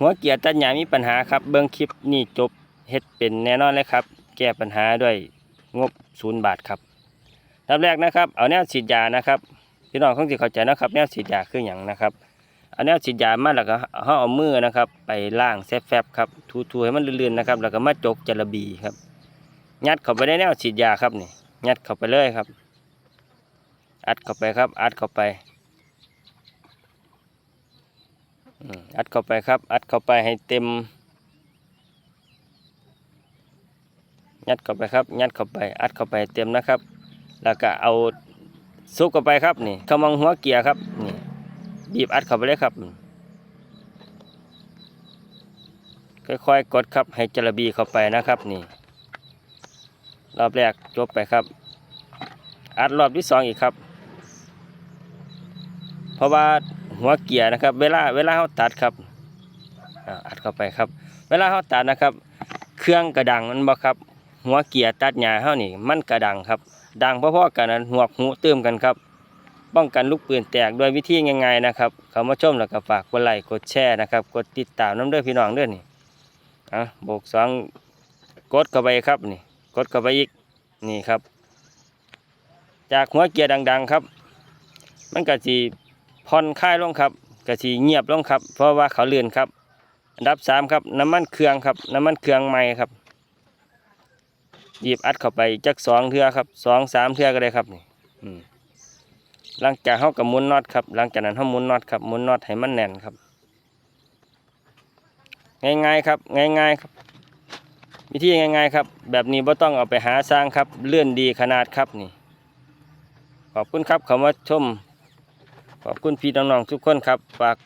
หัวเกียร์ตัดหญ้ามีปัญหาครับ เบิ่งคลิปนี่จบเฮ็ดเป็นแน่นอนเลยครับ แก้ปัญหาด้วยงบศูนย์บาทครับลำแรกนะครับ เอาแนวฉีดยานะครับพี่น้องคงสิเข้าใจนะครับ แนวฉีดยาคือหยังนะครับ เอาแนวฉีดยามาแล้วก็เฮาเอามือนะครับ ไปล้างแซฟแฟบครับถูๆให้มันลื่นๆนะครับ แล้วก็มาจกจระบีครับ ยัดเข้าไปในแนวฉีดยาครับนี่ยัดเข้าไปเลยครับ อัดเข้าไปครับ อัดเข้าไป อัดเข้าไปครับ อัดเข้าไปให้เต็ม ยัดเข้าไปครับ ยัดเข้าไป อัดเข้าไปเต็มนะครับ แล้วก็เอาซุกเข้าไปครับนี่ขมังหัวเกียร์ครับนี่บีบอัดเข้าไปเลยครับ ค่อยๆกดครับให้จระบีเข้าไปนะครับนี่ รอบแรกจบไปครับ อัดรอบที่สองอีกครับ เพราะว่า หัวเกียร์นะครับ เวลาเวลาเขาตัดครับอัดเข้าไปครับ เวลาเขาตัดนะครับ เครื่องกระดังมันบ่ครับ หัวเกียร์ตัดหญ้าเฮานี่ มันกระดังครับ ดังพอๆกันนั้นหัวหูเติมกันครับ ป้องกันลูกปืนแตกด้วยวิธีง่ายๆนะครับเขามาชมแล้วก็ฝากกดไลค์กดแชร์นะครับ กดติดตามน้ำเด้อพี่น้องเด้อนี่อะโบกสองกดเข้าไปครับนี่ กดเข้าไปอีกนี่ครับ จากหัวเกียร์ดัง ๆครับ มันก็สี ผ่อนคลายลงครับก็สีเงียบลงครับ เพราะว่าเขาเลื่อนครับ อันดับสามครับน้ำมันเครื่องครับ น้ำมันเครื่องใหม่ครับหยิบอัดเข้าไปจักสองเทือครับสองสามเทือก็ได้ครับนี่หลังจากเขากับมุนน็อตครับ หลังจากนั้นเขามุนน็อตครับมุนน็อตให้มันแน่นครับ ง่ายๆครับง่ายๆครับวิธีง่ายๆครับ แบบนี้บ่ต้องเอาไปหาสร้างครับเลื่อนดีขนาดครับนี่ ขอบคุณครับเขามาชม ขอบคุณพี่น้องๆทุกคนครับฝาก